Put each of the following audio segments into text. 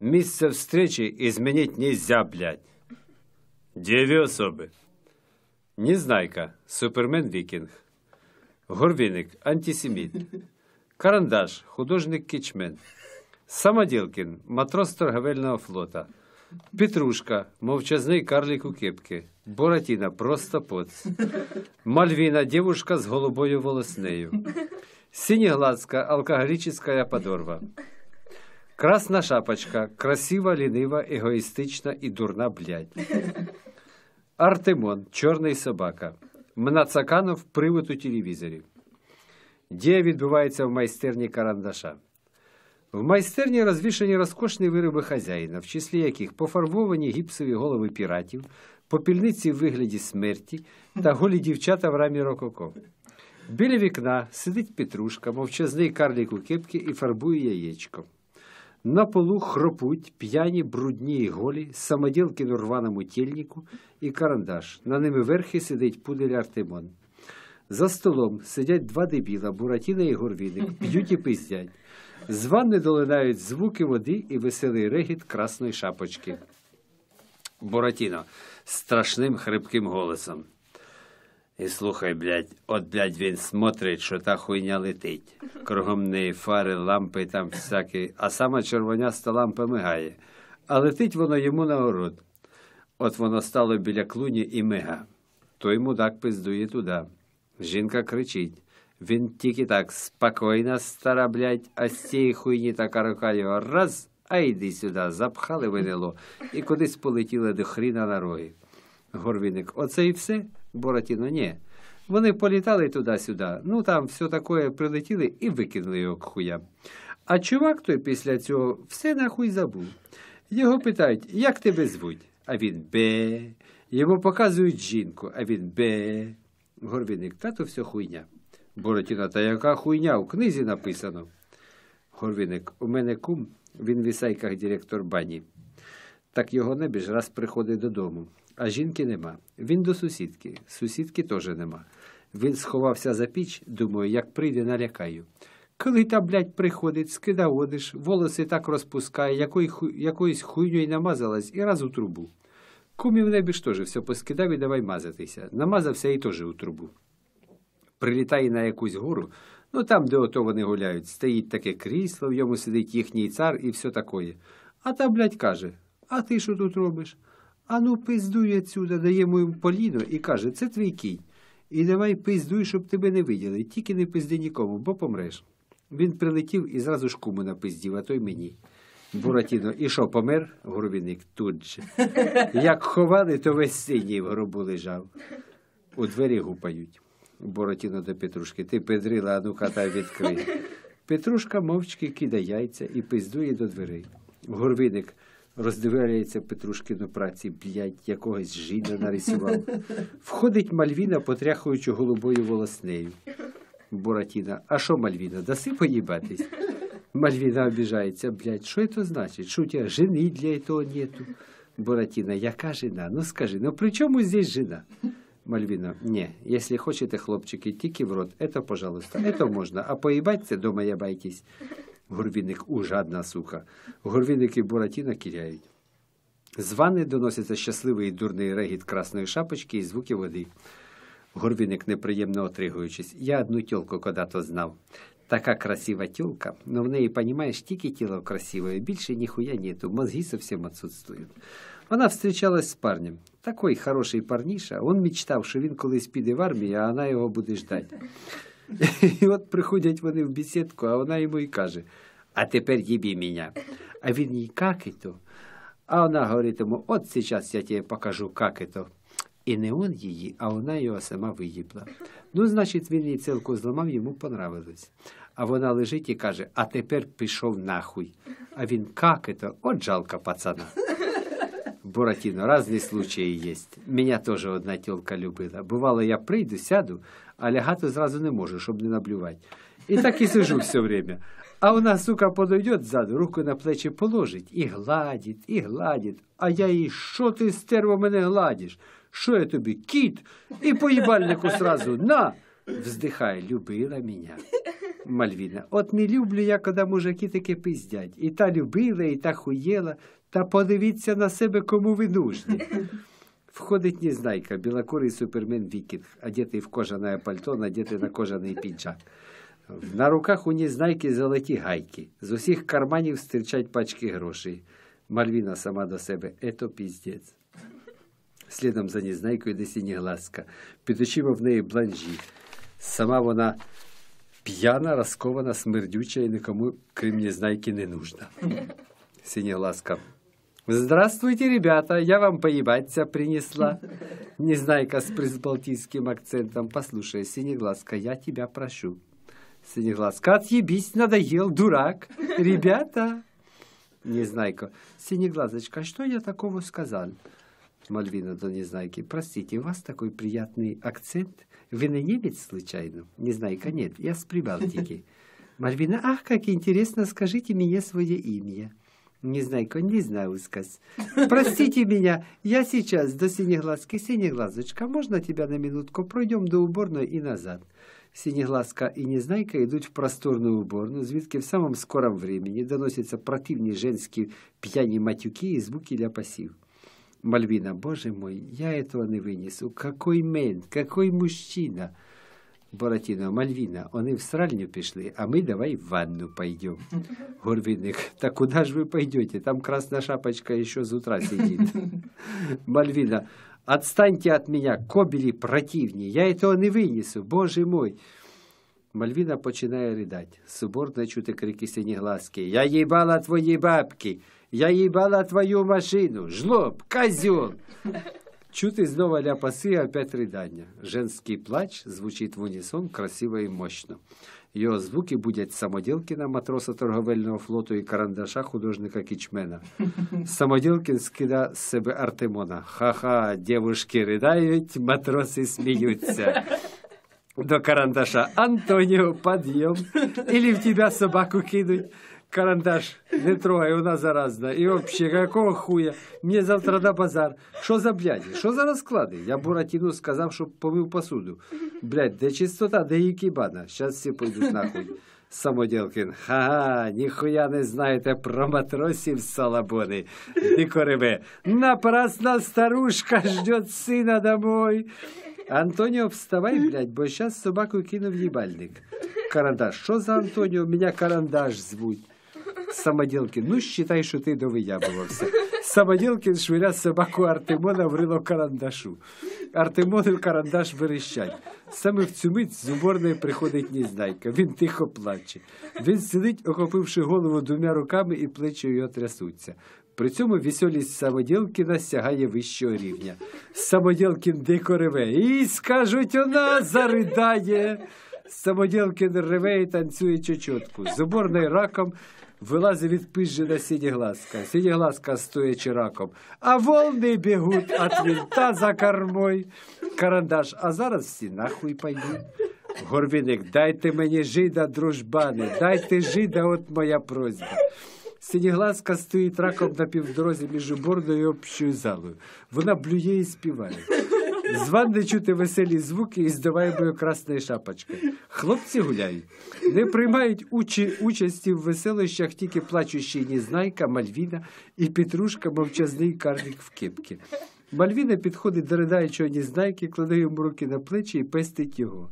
Место встречи изменить нельзя, блядь. Две особи. Незнайка, супермен-вікінг. Горвіник, антисеміт. Карандаш, художник-кічмен. Самоділкін, матрос торговельного флота. Петрушка, мовчазний карлик у кепки. Боратіна, просто поц. Мальвіна, девушка з голубою волоснею. Синеглазка, алкоголическая подорва. Красна шапочка, красива, лінива, егоїстична і дурна блядь. Артемон, чорний собака. Мнацаканов, привид у телевізорі. Дія відбувається в майстерні карандаша. В майстерні розвішані розкошні вироби хазяїна, в числі яких пофарбовані гіпсові голови піратів, попільниці в вигляді смерті та голі дівчата в рамі рококо. Біля вікна сидить Петрушка, мовчазний карлик у кепки і фарбує яєчко. На полу хропуть п'яні, брудні і голі, самоділки на рваному тільнику і карандаш. На ними верхи сидить пудель Артемон. За столом сидять два дебіла, Буратіна і Горвіник, п'ють і пиздять. З ванни долинають звуки води і веселий регіт красної шапочки. Буратіно страшним хрипким голосом. І слухай, блядь, от, блядь, він смотрить, що та хуйня летить. Кругом неї фари, лампи там всякі, а сама червоняста лампа мигає. А летить воно йому на город. От воно стало біля клуні і мига. Той мудак пиздує туди. Жінка кричить. Він тільки так спокійно, стара, блядь, а з цієї хуйні така рука його раз, а йди сюди, запхали винило, і кудись полетіли до хріна на роги. Горвіник, оце і все? Боратіно, ні. Вони політали туди-сюди, ну там все таке прилетіли і викинули його к хуям. А чувак той після цього все нахуй забув. Його питають, як тебе звуть? А він бе. Йому показують жінку, а він бе. Горвіник, та то все хуйня. Боротіна, та яка хуйня? У книзі написано. Горвіник, у мене кум, він в Ісайках директор бані. Так його небіж раз приходить додому, а жінки нема. Він до сусідки, сусідки теж нема. Він сховався за піч, думаю, як прийде, налякаю. Коли та, блядь, приходить, скида одиш, волоси так розпускає, якої, якоюсь хуйньою намазалась і раз у трубу. Кумів небіж теж все поскидав і давай мазатися. Намазався і теж у трубу. Прилітає на якусь гору, ну там, де ото вони гуляють, стоїть таке крісло, в йому сидить їхній цар і все такое. А та, блядь, каже, а ти що тут робиш? А ну пиздуй отсюда, дає йому поліно і каже, це твій кінь. І давай пиздуй, щоб тебе не виділи, тільки не пизди нікому, бо помреш. Він прилетів і зразу ж куму напиздів, а той мені. Буратіно, і що, помер? Горвіник тут же. Як ховали, то весь синій в гробу лежав. У двері гупають. Буратіно до Петрушки. Ти педрила, а ну-ка та відкрий. Петрушка мовчки кидає яйця і пиздує до дверей. Горвиник роздивляється Петрушкину праці, блядь, якогось жіда нарисував. Входить Мальвіна, потряхуючи голубою волоснею. Буратіна, а що Мальвіна, даси поїбатись? Мальвіна обіжається, блядь, що це значить? Що у тебе жени для этого нету? Буратіна, яка жена? Ну скажи, ну при чому здесь жена? Мальвіна, ні, якщо хочете, хлопчики, тільки в рот, это, пожалуйста, это можна, а поїбать це дома ябайтесь. Горвіник, у жадна сука. Горвіник і Буратіна кіряють. З ванни доноситься щасливий і дурний регіт красної шапочки і звуки води. Горвіник, неприємно отригуючись. Я одну тёлку когда-то знав. Така красива тёлка, но в неї, понимаешь, тільки тіло красивое, більше ніхуя нету, мозги совсем отсутствуют. Вона встречалась з парнем. Такой хороший парніша. Он мечтав, що він колись піде в армію, а вона його буде ждати. І от приходять вони в бесідку, а вона йому і каже: А тепер їбі мене. А він їй как это? А вона говорить йому, от сейчас я тебе покажу, как это. І не он її, а вона його сама виїбла. Ну, значить, він їй цілку зламав, йому понравилось. А вона лежить і каже: А тепер пішов нахуй. А він как это? От жалко пацана. Буратино, разные случаи есть. Меня тоже одна тёлка любила. Бувало, я прийду, сяду, а лягати зразу не можу, щоб не наблювати. І так і сижу все время. А вона, сука, подойдет ззаду, руку на плечі положить і гладить, і гладить. А я їй, що ти, стерво, мене гладиш? Що я тобі, кіт? І по їбальнику сразу, на! Вздихай, любила меня. Мальвіна. От не люблю я, коли мужики таки пиздять. І та любила, і та хуєла, та подивіться на себе, кому ви нужні. Входить Незнайка, белокурый супермен Викинг, одетый в кожаное пальто, надетый на кожаний піджак. На руках у Незнайки золоті гайки. З усіх карманів стирчать пачки грошей. Мальвіна сама до себе. Ето піздець. Слідом за Незнайкою йде синеглазка. Під очима в неї бланжі. Сама вона п'яна, розкована, смердюча і нікому, крім Незнайки, не нужна. Синеглазка. Здравствуйте, ребята, я вам поебаться принесла. Незнайка с прибалтийским акцентом. Послушай, Синеглазка, я тебя прошу. Синеглазка, отъебись, надоел, дурак. Ребята. Незнайка, Синеглазочка, а что я такого сказал? Мальвина до Незнайки. Простите, у вас такой приятный акцент. Вы не немец случайно? Незнайка, нет, я с Прибалтики. Мальвина, ах, как интересно, скажите мне свое имя. Незнайка, не знаю сказ. Простите меня, я сейчас до Синеглазки. Синеглазочка, можно тебя на минутку? Пройдем до уборной и назад. Синеглазка и Незнайка идут в просторную уборную, звідки в самом скором времени доносятся противные женские пьяні матюки и звуки ляпасів. Мальвина, боже мой, я этого не вынесу. Какой мент, какой мужчина. Буратино, Мальвина, вони в сральню пішли, а ми давай в ванну пойдем. Горвинник, та куда ж вы пойдете? Там красная шапочка еще с утра сидит. Мальвина, отстаньте от меня, кобели противні, я этого не вынесу, боже мой. Мальвіна починає ридати. Субордно чути крики синеглазки. Я їбала твої бабки, я їбала твою машину, жлоб, козел. Чути знову ляпаси і опять ридання. Женський плач звучить в унісон красиво і мощно. Його звуки будять Самоділкіна, матроса торговельного флоту і карандаша художника Кічмена. Самоділкін скида з себе Артемона. Ха-ха, дівушки ридають, матроси сміються. До карандаша Антоніо, підйом. Или в тебя собаку кинуть. Карандаш, не трогай, вона заразна. І вообще, какого хуя? Мені завтра на базар. Що за бляді? Що за розклади? Я Буратіну сказав, щоб помив посуду. Блядь, де чистота, де їкібана? Щас всі пойдуть нахуй. Самоділкин, ха-ха, ніхуя не знаєте про матросів салабони. Дикореве, напрасна старушка ждет сина домой. Антоніо, вставай, блядь, бо щас собаку кину в їбальник. Карандаш, що за Антоніо? Меня карандаш звуть. Самоділкин, ну считай, що ти довиябувався. Самоділкин швиря собаку Артемона в рило карандашу. Артемон і карандаш верещать. Саме в цю мить з уборної приходить Незнайка. Він тихо плаче. Він сидить, охопивши голову двома руками і плечі його трясуться. При цьому веселість Самоділкіна сягає вищого рівня. Самоділкін дико реве. І скажуть, вона заридає. Самоділкін реве і танцює чечотку. З уборної раком вилазить від відпижена синеглазка. Синеглазка стоячи раком. А волни бігуть от винта за кормой. Карандаш, а зараз всі нахуй пойдуть. Горвіник, дайте мені жида, дружбани, дайте жида, от моя просьба. Синеглазка стоїть раком на півдорозі між уборною і общою залою. Вона блює і співає. З ванни чути веселі звуки і здаваємою красної шапочки. Хлопці гуляють. Не приймають учі, участі в веселищах тільки плачущий Незнайка, Мальвіна і Петрушка, мовчазний карлік в кепці. Мальвіна підходить до ридаючого Незнайки, кладе йому руки на плечі і пестить його.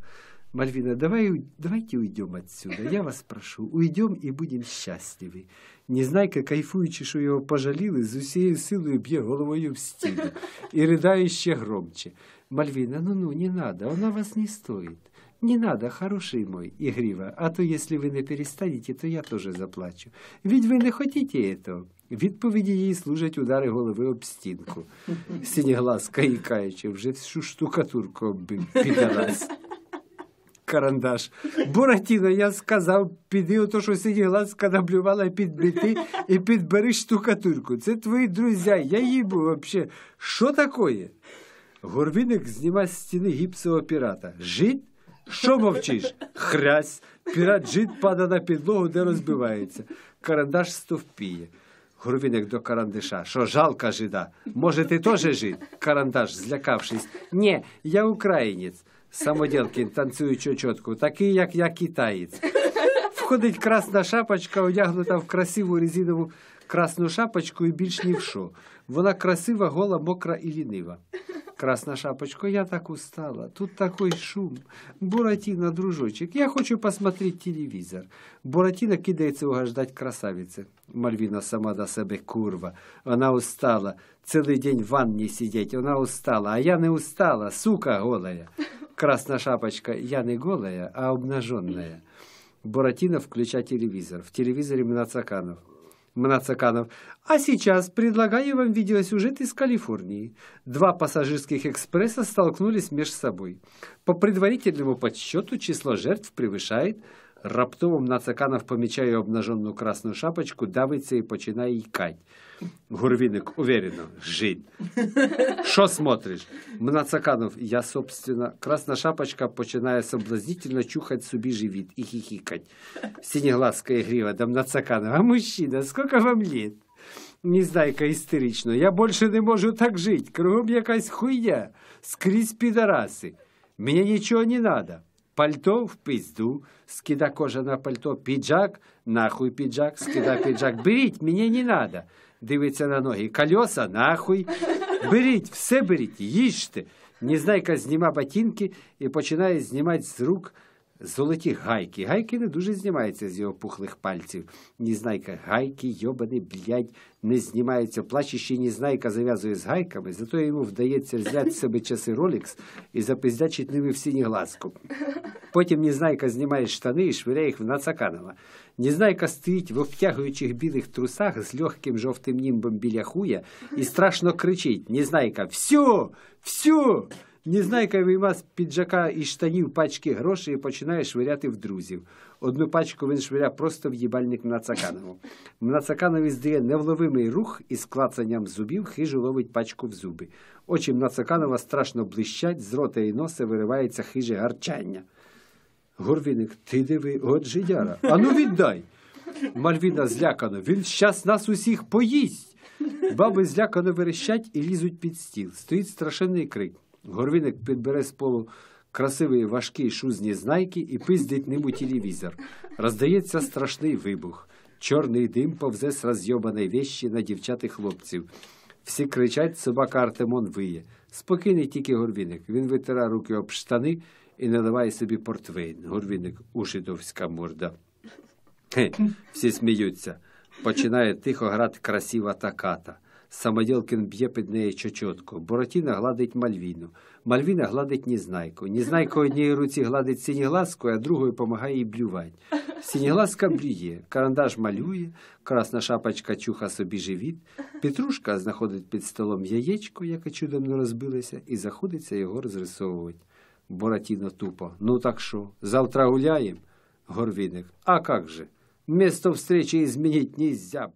Мальвина, давай, давайте уйдем отсюда. Я вас прошу, уйдем і будем щасливі. Незнайка, кайфуючи, що його пожаліли, з усією силою б'є головою в стіну і ридає ще громче. Мальвина, ну-ну, не надо, вона вас не стоит. Не надо, хороший мой, Игрива, а то если вы не перестанете, то я тоже заплачу. Ведь ви не хотите этого. Відповіді їй служать удари голови об стінку. Синеглаз, каїкаючи, вже всю штукатурку оббив, підарас Карандаш. Буратіно, я сказав, піди ото, що синеглазка наблювала підбити і підбери штукатурку. Це твої друзі, я їбу вообще. Що такое? Горвиник знімає з стіни гіпсового пірата. Жить? Що мовчиш? Хрясь. Пірат жит падає на підлогу, де розбивається. Карандаш стовпіє. Горвиник до карандаша. Що жалка жида? Може, ти теж жид? Карандаш, злякавшись. Ні, я українець. Самоділкін танцює чочотку, такий, як я китаєць. Входить красна шапочка, одягнута в красиву резинову красну шапочку і більш ні в що. Вона красива, гола, мокра і лінива. Красна шапочка, я так устала. Тут такой шум. Буратино, дружочек, я хочу посмотреть телевизор. Буратино кидається угождать красавице. Мальвіна сама до себе курва. Вона устала. Цілий день в ванні сидеть. Вона устала. А я не устала, сука голая. Красна шапочка, я не голая, а обнаженная. Буратино включает телевизор. В телевизоре Мнацаканов. Мнацаканов. А сейчас предлагаю вам видеосюжет из Калифорнии. Два пассажирских экспресса столкнулись между собой. По предварительному подсчету число жертв превышает. Раптово Мнацаканов помічає обнаженну красну шапочку, давиться і починає ікать. Гурвіник уверенно, жид. Що смотриш? Мнацаканов, я, собственно, красна шапочка починає соблазнительно чухать собі живіт і хихикать. Синеглазка грива до Мнацаканова. А мужчина, сколько вам лет? Незнайка істерично. Я більше не можу так жити. Кругом якась хуйня. Скрізь підараси. Мені нічого не надо. Пальто в пизду, скида кожа на пальто, піджак, нахуй піджак, скида піджак. Беріть, мені не надо. Дивиться на ноги. Колеса, нахуй. Беріть, все беріть, їжте. Незнайка зніма ботинки і починає знімати з рук золоті гайки. Гайки не дуже знімаються з його пухлих пальців. Незнайка, гайки, йобаний, блядь, не знімаються. Плачущий Незнайка зав'язує з гайками, зато йому вдається взяти з себе часи Rolex і запиздячить ними в синеглазку. Потім Незнайка знімає штани і швиряє їх в Нацаканова. Незнайка стоїть в обтягуючих білих трусах з легким жовтим німбом біля хуя і страшно кричить. Незнайка, всю, всю! Незнайка вийма з піджака і штанів пачки грошей і починає швиряти в друзів. Одну пачку він швиря просто в їбальник Мнацаканову. Мнацаканові здає невловимий рух і з клацанням зубів хижу ловить пачку в зуби. Очі Мнацаканова страшно блищать, з рота і носа виривається хиже гарчання. Горвіник, ти диви, от жидяра. Ану віддай. Мальвіна злякано, він щас нас усіх поїсть. Баби злякано верещать і лізуть під стіл. Стоїть страшенний крик. Горвіник підбере з полу красивий важкий шуз Незнайки і пиздить ним у телевізор. Роздається страшний вибух. Чорний дим повзе з розйобаної вещі на дівчат і хлопців. Всі кричать, собака Артемон виє. Спокійний тільки Горвіник. Він витирає руки об штани і наливає собі портвейн. Горвіник у жидовська морда. Хе, всі сміються. Починає тихо грати красива таката. Самоділкин б'є під неї чочотку. Боротіна гладить Мальвіну. Мальвіна гладить Незнайку. Незнайка однією руці гладить синеглазку, а другою допомагає їй блювати. Синеглазка блює, карандаш малює, красна шапочка чуха собі живіт. Петрушка знаходить під столом яєчко, яке чудом не розбилося, і заходиться його розрисовувати. Боратіно тупо. Ну так що, завтра гуляємо? Горвіник. А как же? Место встречи изменить нельзя.